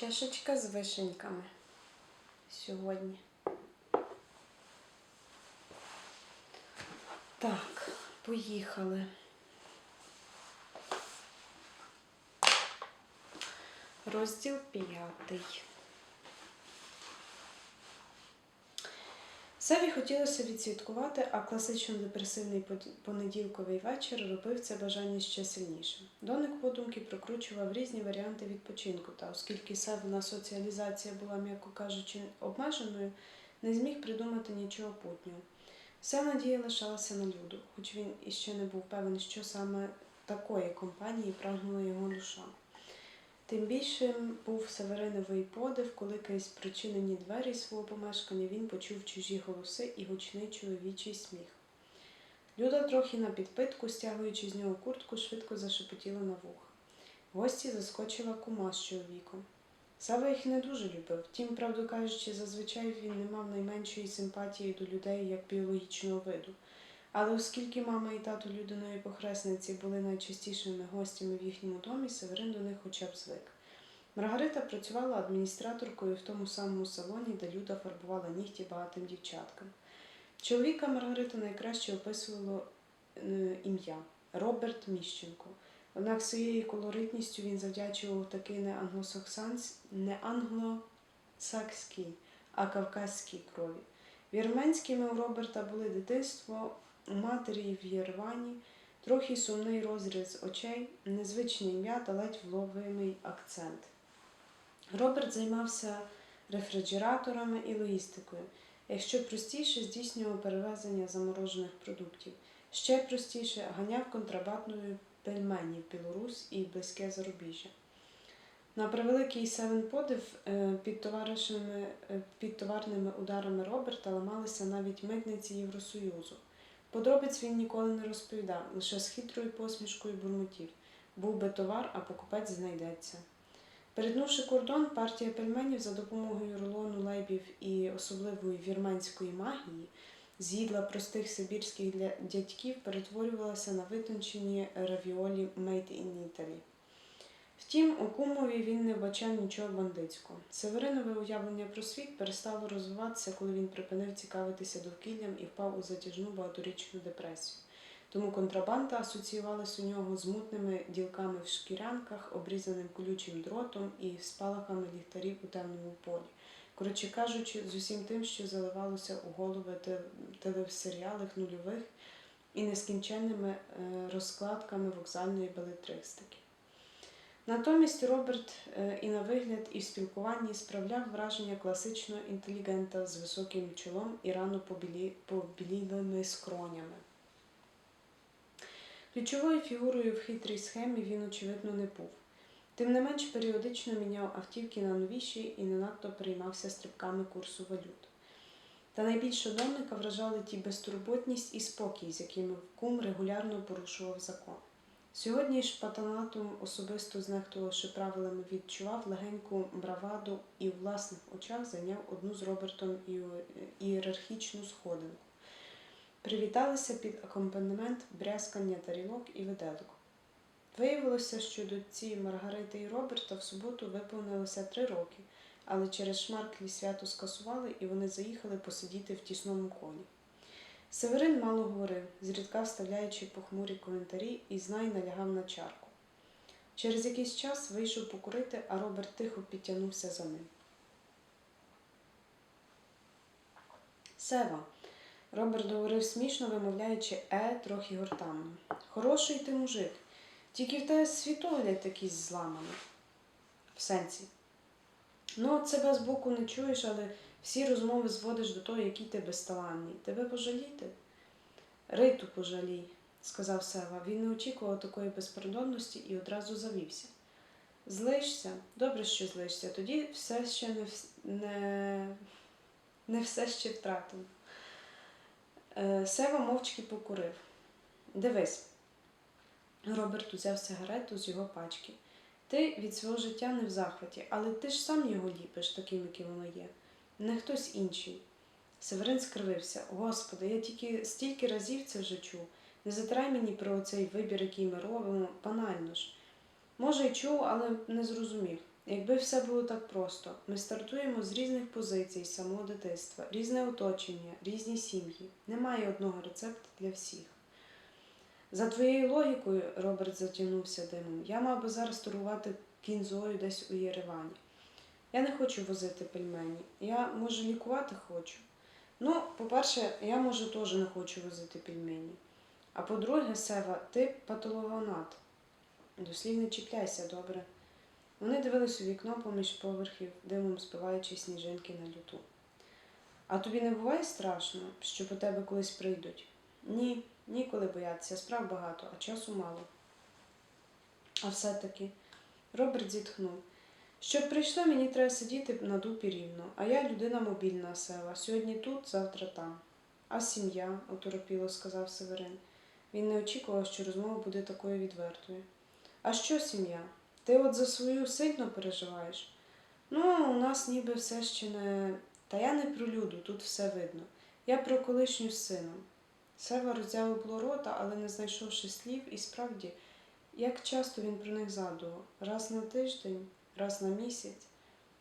Чашечка з вишеньками сьогодні. Так, поїхали. Розділ п'ятий. Севі хотілося відсвяткувати, а класично депресивний понеділковий вечір робив це бажання ще сильнішим. Доник подумки прокручував різні варіанти відпочинку, та оскільки Севина соціалізація була, м'яко кажучи, обмеженою, не зміг придумати нічого путнього. Вся надія лишалася на люду, хоч він іще не був певен, що саме такої компанії прагнула його душа. Тим більшим був Севериновий подив, коли крізь причинені двері свого помешкання він почув чужі голоси і гучний чоловічий сміх. Люда, трохи на підпитку, стягуючи з нього куртку, швидко зашепотіла на вуха. В Гості заскочила кума з чоловіком. Сава їх не дуже любив, втім, правду кажучи, зазвичай він не мав найменшої симпатії до людей як біологічного виду. Але оскільки мама і тато людиної похресниці були найчастішими гостями в їхньому домі, Северин до них хоча б звик. Маргарита працювала адміністраторкою в тому самому салоні, де Люда фарбувала нігті багатим дівчаткам. Чоловіка Маргарита найкраще описувало е, ім'я Роберт Міщенко. Однак своєю колоритністю він завдячував таки не англосакській, а кавказькій крові. Вірменськими у Роберта були дитинство, матері в Єрвані, трохи сумний розріз очей, незвичне ім'я та ледь вловимий акцент. Роберт займався рефрижераторами і логістикою. Якщо простіше, здійснював перевезення заморожених продуктів. Ще простіше ганяв контрабандою пельменів в Білорусь і близьке зарубіжжя. На превеликий севен подив е, під, е, під товарними ударами Роберта ламалися навіть митниці Євросоюзу. Подробиць він ніколи не розповідав, лише з хитрою посмішкою бурмотів. Був би товар, а покупець знайдеться. Перетнувши кордон, партія пельменів за допомогою рулону лейбів і особливої вірменської магії з'їдла простих сибірських дядьків перетворювалася на витончені равіолі Made in Italy. Втім, у кумові він не вбачав нічого бандитського. Северинове уявлення про світ перестало розвиватися, коли він припинив цікавитися довкіллям і впав у затяжну багаторічну депресію. Тому контрабанда асоціювалася у нього з мутними ділками в шкірянках, обрізаним колючим дротом і спалахами ліхтарів у темному полі. Коротше кажучи, з усім тим, що заливалося у голови те- телесеріалах нульових і нескінченними е, розкладками вокзальної балетристики. Натомість Роберт е, і на вигляд, і в спілкуванні справляв враження класичного інтелігента з високим чолом і рано побілі, побілілими скронями. Ключовою фігурою в хитрій схемі він, очевидно, не був. Тим не менш, періодично міняв автівки на новіші і не надто переймався стрибками курсу валют. Та найбільше домника вражали ті безтурботність і спокій, з якими кум регулярно порушував закон. Сьогодні ж патанатом, особисто знехтувавши правилами, відчував легеньку браваду і у власних очах зайняв одну з Робертом ієрархічну сходинку. Привіталися під акомпанемент брязкання тарілок і виделок. Виявилося, що дочці Маргарити і Роберта в суботу виповнилося три роки, але через шмарклі свято скасували і вони заїхали посидіти в тісному колі. Северин мало говорив, зрідка вставляючи похмурі коментарі, і знай налягав на чарку. Через якийсь час вийшов покурити, а Роберт тихо підтягнувся за ним. Сева. Роберт говорив смішно, вимовляючи е трохи гортанно. Хороший ти мужик, тільки в тебе світогляд якийсь зламаний. В сенсі. Ну, от себе збоку не чуєш, але всі розмови зводиш до того, який ти безталанний. Тебе пожаліти? Риту пожалій, сказав Сева. Він не очікував такої безпардонності і одразу завівся. Злишся? Добре, що злишся. Тоді все ще не, не, не все ще втратено. Е, Сева мовчки покурив. Дивись. Роберт узяв сигарету з його пачки. Ти від свого життя не в захваті, але ти ж сам його ліпиш таким, яким воно є. Не хтось інший. Северин скривився. Господи, я тільки стільки разів це вже чув. Не затирай мені про цей вибір, який ми робимо, банально ж. Може, й чув, але не зрозумів. якби все було так просто. Ми стартуємо з різних позицій самого дитинства, різне оточення, різні сім'ї. Немає одного рецепту для всіх. За твоєю логікою, Роберт затягнувся димом, я мав би зараз торгувати кінзою десь у Єревані. Я не хочу возити пельмені. Я, може, лікувати хочу. Ну, по-перше, я, може, теж не хочу возити пельмені. А по-друге, Сева, ти патологоанат. Дослівно чіпляйся, добре. Вони дивились у вікно поміж поверхів, димом спиваючи сніжинки на люту. А тобі не буває страшно, що по тебе колись прийдуть? Ні, ніколи боятися, справ багато, а часу мало. А все-таки Роберт зітхнув. Щоб прийшло, мені треба сидіти на дупі рівно, а я людина мобільна села. Сьогодні тут, завтра там. А сім'я, оторопіло сказав Северин. Він не очікував, що розмова буде такою відвертою. А що сім'я? Ти от за свою сильно переживаєш? Ну, у нас ніби все ще не. Та я не про люду, тут все видно. Я про колишню з сином. Сева роззявив рота, але не знайшовши слів, і справді, як часто він про них згадував, раз на тиждень, раз на місяць,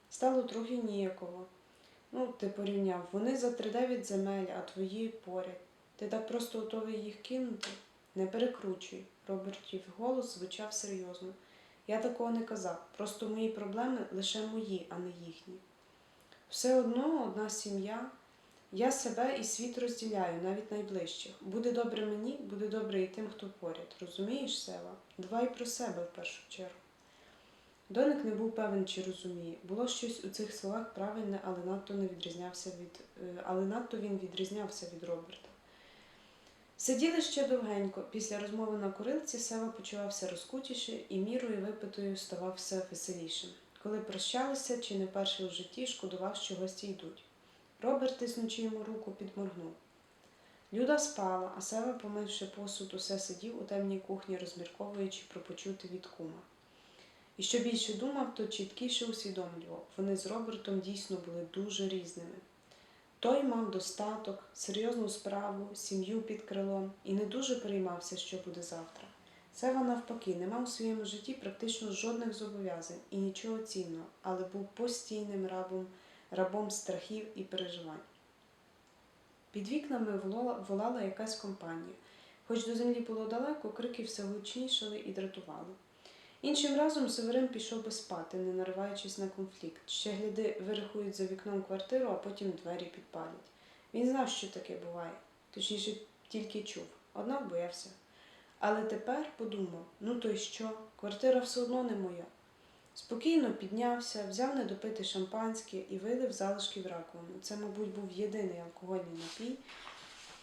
стало трохи ніяково. Ну, ти порівняв, вони за тридев'ять земель, а твої поряд. Ти так просто готовий їх кинути? Не перекручуй. Робертів голос звучав серйозно. Я такого не казав. Просто мої проблеми лише мої, а не їхні. Все одно одна сім'я. Я себе і світ розділяю, навіть найближчих. Буде добре мені, буде добре і тим, хто поряд. Розумієш, Сева? Дбай про себе в першу чергу. Доник не був певен, чи розуміє. Було щось у цих словах правильне, але надто не відрізнявся від, е, але надто він відрізнявся від Роберта. Сиділи ще довгенько. Після розмови на курилці Сева почувався розкутіше і мірою випитою ставав все веселішим. Коли прощалися, чи не вперше в житті шкодував, що гості йдуть. Роберт, тиснучи йому руку, підморгнув. Люда спала, а Сева, помивши посуд, усе сидів у темній кухні, розмірковуючи про почути від кума. І що більше думав, то чіткіше усвідомлював. Вони з Робертом дійсно були дуже різними. Той мав достаток, серйозну справу, сім'ю під крилом і не дуже переймався, що буде завтра. Сева, навпаки, не мав у своєму житті практично жодних зобов'язань і нічого цінного, але був постійним рабом, рабом страхів і переживань. Під вікнами волала, якась компанія. Хоч до землі було далеко, крики все гучнішали і дратували. Іншим разом Северин пішов би спати, не нариваючись на конфлікт. Ще гляди, вирахують за вікном квартиру, а потім двері підпалять. Він знав, що таке буває, точніше, тільки чув, однак боявся. Але тепер подумав: ну то й що, квартира все одно не моя. Спокійно піднявся, взяв недопити шампанське і вилив залишки в раковину. Це, мабуть, був єдиний алкогольний напій,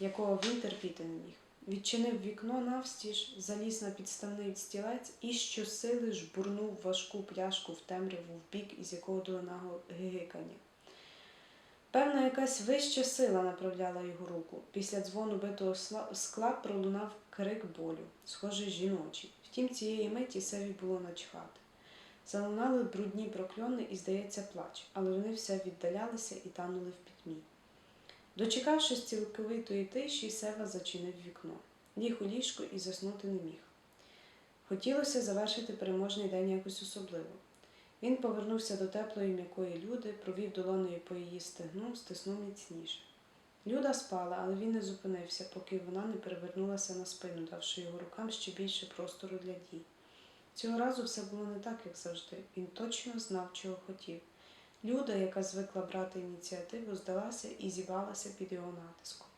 якого він терпіти не міг. Відчинив вікно навстіж, заліз на підставний стілець і щосили жбурнув важку пляшку в темряву в бік, із якого долинало гигикання. Певна, якась вища сила направляла його руку. Після дзвону битого скла пролунав крик болю, схожий жіночий. Втім, цієї миті Севі було начхати. Залунали брудні прокльони і, здається, плач, але вони все віддалялися і танули в пітьмі. Дочекавшись цілковитої тиші, Сева зачинив вікно. Ліг у ліжко і заснути не міг. Хотілося завершити переможний день якось особливо. Він повернувся до теплої м'якої люди, провів долонею по її стегну, стиснув міцніше. Люда спала, але він не зупинився, поки вона не перевернулася на спину, давши його рукам ще більше простору для дій. Цього разу все було не так, як завжди. Він точно знав, чого хотів. Люда, яка звикла брати ініціативу, здалася і зібралася під його натиском.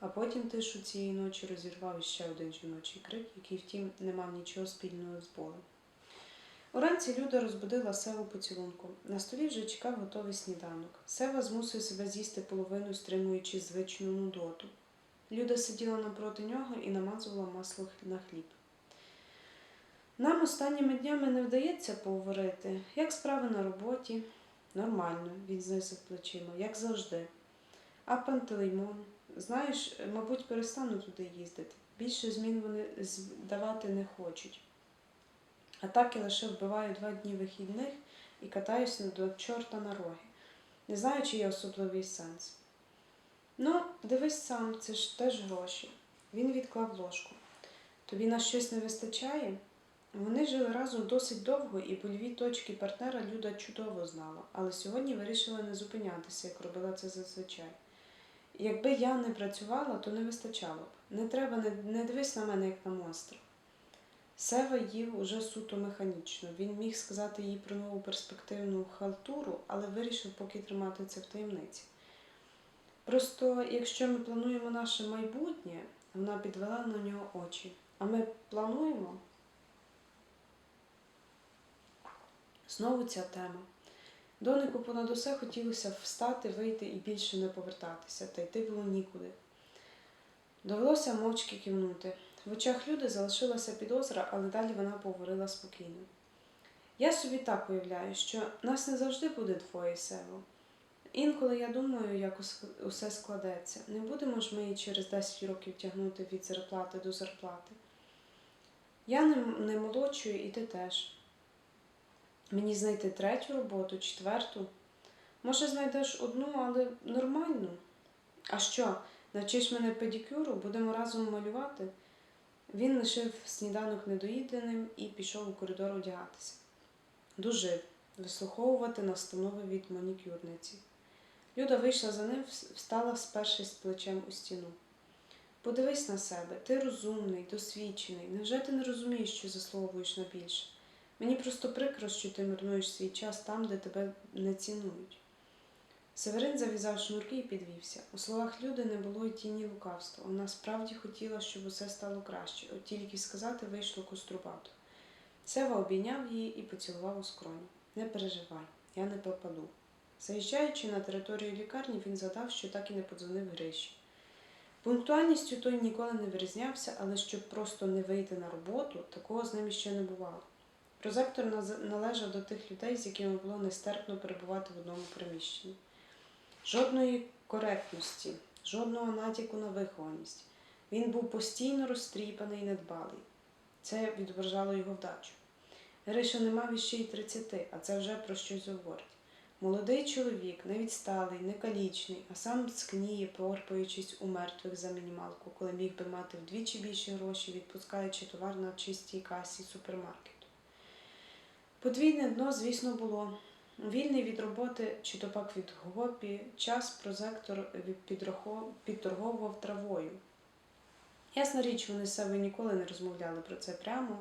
А потім тишу цієї ночі розірвав іще один жіночий крик, який, втім, не мав нічого спільного з болем. Уранці Люда розбудила Севу поцілунком. На столі вже чекав готовий сніданок. Сева змусив себе з'їсти половину, стримуючи звичну нудоту. Люда сиділа напроти нього і намазувала масло на хліб. Нам останніми днями не вдається поговорити, як справи на роботі. Нормально, він знизив плечима, як завжди. А Пантелеймон, знаєш, мабуть, перестану туди їздити. Більше змін вони давати не хочуть. А так я лише вбиваю два дні вихідних і катаюся до чорта на роги. Не знаю, чи є особливий сенс. Ну, дивись сам, це ж теж гроші. Він відклав ложку. Тобі на щось не вистачає? Вони жили разом досить довго, і больові точки партнера Люда чудово знала, але сьогодні вирішила не зупинятися, як робила це зазвичай. Якби я не працювала, то не вистачало б. Не треба, не, не дивись на мене, як на монстра. Сева їв уже суто механічно. Він міг сказати їй про нову перспективну халтуру, але вирішив поки тримати це в таємниці. Просто якщо ми плануємо наше майбутнє, вона підвела на нього очі. А ми плануємо? Знову ця тема. Донику понад усе хотілося встати, вийти і більше не повертатися, та йти було нікуди. Довелося мовчки кивнути. В очах люди залишилася підозра, але далі вона поговорила спокійно. Я собі так уявляю, що нас не завжди буде двоє Сево. Інколи я думаю, як усе складеться. Не будемо ж ми і через 10 років тягнути від зарплати до зарплати. Я не молодшую, і ти теж. Мені знайти третю роботу, четверту. Може, знайдеш одну, але нормальну. А що, навчиш мене педикюру, будемо разом малювати? Він лишив сніданок недоїденим і пішов у коридор одягатися. Дужив вислуховувати настанови від манікюрниці. Люда вийшла за ним, вс- встала, спершись плечем у стіну. Подивись на себе, ти розумний, досвідчений. Невже ти не розумієш, що заслуговуєш на більше? Мені просто прикро, що ти марнуєш свій час там, де тебе не цінують. Северин зав'язав шнурки і підвівся. У словах люди не було й тіні лукавства. Вона справді хотіла, щоб усе стало краще, от тільки сказати вийшло кострубато. Сева обійняв її і поцілував у скроню. Не переживай, я не попаду. Заїжджаючи на територію лікарні, він згадав, що так і не подзвонив Гриші. Пунктуальністю той ніколи не вирізнявся, але щоб просто не вийти на роботу, такого з ним іще не бувало. Прозектор належав до тих людей, з якими було нестерпно перебувати в одному приміщенні. Жодної коректності, жодного натяку на вихованість. Він був постійно розтріпаний і недбалий. Це відображало його вдачу. Гриша не мав іще й 30, а це вже про щось говорить. Молодий чоловік, не відсталий, не калічний, а сам скніє, порпаючись у мертвих за мінімалку, коли міг би мати вдвічі більше грошей, відпускаючи товар на чистій касі супермаркету. Подвійне дно, звісно, було. Вільний від роботи чи то пак від гопі, час прозектор підторговував травою. Ясна річ, вони з себе ніколи не розмовляли про це прямо,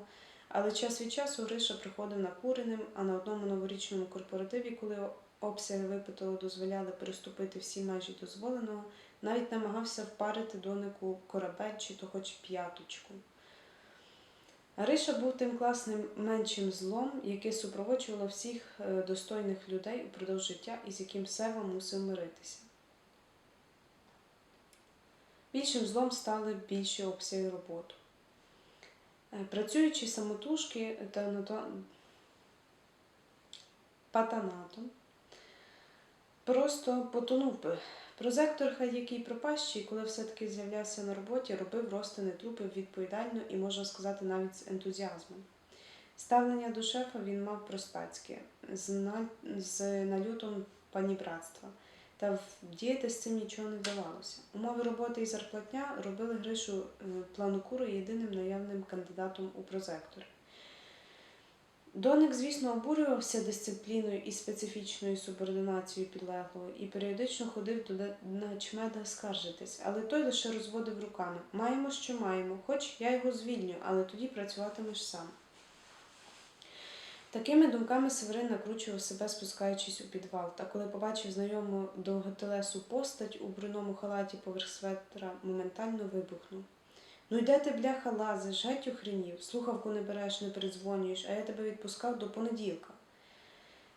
але час від часу Гриша приходив накуреним, а на одному новорічному корпоративі, коли обсяги випитого дозволяли переступити всі межі дозволеного, навіть намагався впарити донику корабель чи то хоч п'яточку. Гриша був тим класним меншим злом, яке супроводжувало всіх е, достойних людей упродовж життя і з яким Сева мусив миритися. Більшим злом стали більші обсяги роботи. Е, Працюючи самотужки та патанатом, просто потонув би. Прозектор, хайкий пропащий, коли все-таки з'являвся на роботі, робив розтини трупів відповідально і, можна сказати, навіть з ентузіазмом. Ставлення до шефа він мав простацьке, з, на... з нальотом панібратства. Та вдіяти з цим нічого не вдавалося. Умови роботи і зарплатня робили Гришу планокуру єдиним наявним кандидатом у прозектор. Доник, звісно, обурювався дисципліною і специфічною субординацією підлеглого і періодично ходив до начмеда скаржитись, але той лише розводив руками. Маємо, що маємо, хоч я його звільню, але тоді працюватимеш сам. Такими думками Северин накручував себе, спускаючись у підвал, та коли побачив знайому довготелесу постать у брудному халаті поверх светра, моментально вибухнув. Ну йде ти, бляха, лазиш, геть охренів, слухавку не береш, не передзвонюєш, а я тебе відпускав до понеділка.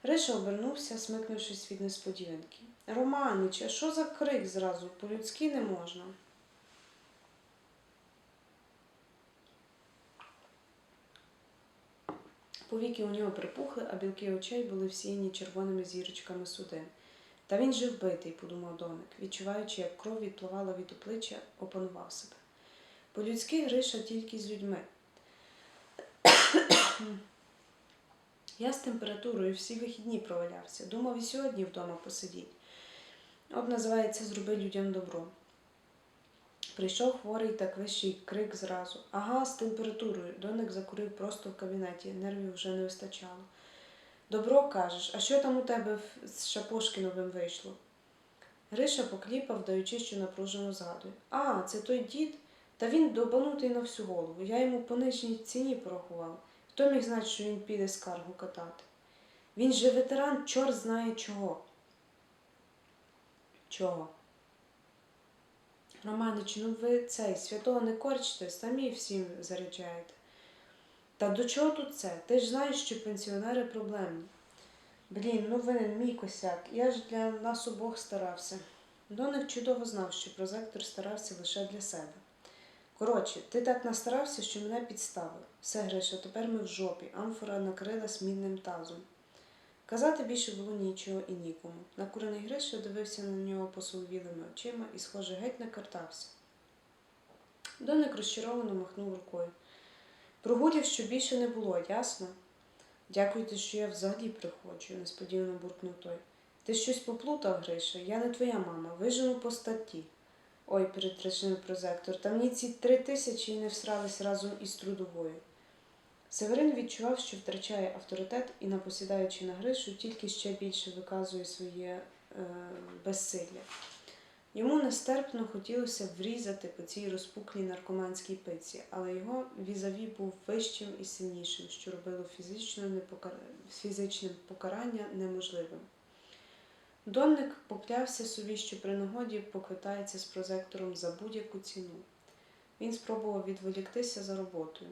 Риша обернувся, смикнувшись від несподіванки. Романич, а що за крик зразу? По-людськи не можна. Повіки у нього припухли, а білки очей були всіяні червоними зірочками судин. Та він же вбитий, подумав Доник, відчуваючи, як кров відпливала від обличчя, опанував себе. По-людськи Гриша тільки з людьми. Я з температурою всі вихідні провалявся. Думав і сьогодні вдома посидіть. От називається Зроби людям добро. Прийшов хворий так вищий крик зразу. Ага, з температурою. Доник закурив просто в кабінеті, нервів вже не вистачало. Добро кажеш, а що там у тебе з Шапошкіновим вийшло? Гриша покліпав, даючи, що напружено згадує. А, це той дід? Та він добанутий на всю голову. Я йому по нижній ціні порахував. Хто міг знати, що він піде скаргу катати? Він же ветеран, чорт знає чого. Чого? Романич, ну ви цей святого не корчите, самі всім заряджаєте. Та до чого тут це? Ти ж знаєш, що пенсіонери проблемні. Блін, ну винен мій косяк. Я ж для нас обох старався. Доник чудово знав, що прозектор старався лише для себе. Коротше, ти так настарався, що мене підставив. Все, Гриша, тепер ми в жопі. Амфора накрилась мідним тазом. Казати більше було нічого і нікому. Накурений Гриша дивився на нього посоловілими очима і, схоже, геть не картався. Доник розчаровано махнув рукою. Прогулів, що більше не було, ясно? Дякуйте, що я взагалі приходжу, несподівано буркнув той. Ти щось поплутав, Гриша, я не твоя мама, вижену по статті. Ой, перетрачений прозектор, та мені ці три тисячі не всрались разом із трудовою. Северин відчував, що втрачає авторитет і, напосідаючи на Гришу, тільки ще більше виказує своє е, безсилля. Йому нестерпно хотілося врізати по цій розпуклій наркоманській пиці, але його візаві був вищим і сильнішим, що робило фізичне покарання неможливим. Донник поклявся собі, що при нагоді поквитається з прозектором за будь-яку ціну. Він спробував відволіктися за роботою.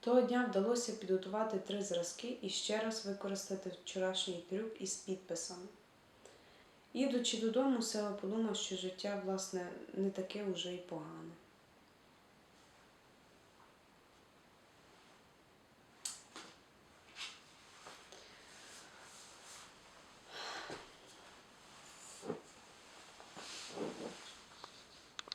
Того дня вдалося підготувати три зразки і ще раз використати вчорашній трюк із підписами. Їдучи додому, Сева подумав, що життя, власне, не таке уже й погане.